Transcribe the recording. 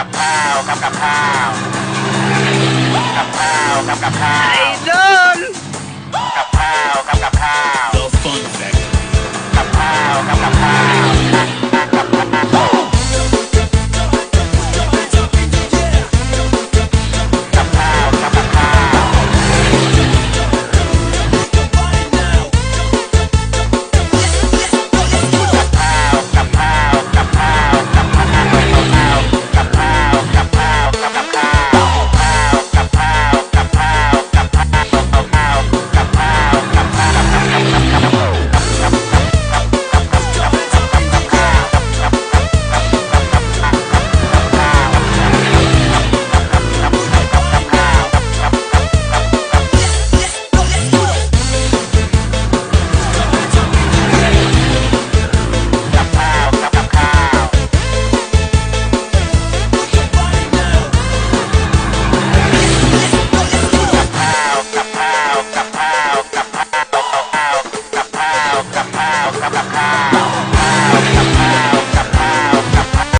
กับข้าวกับกับข้าวกับข้าวกับกับข้าวไอ้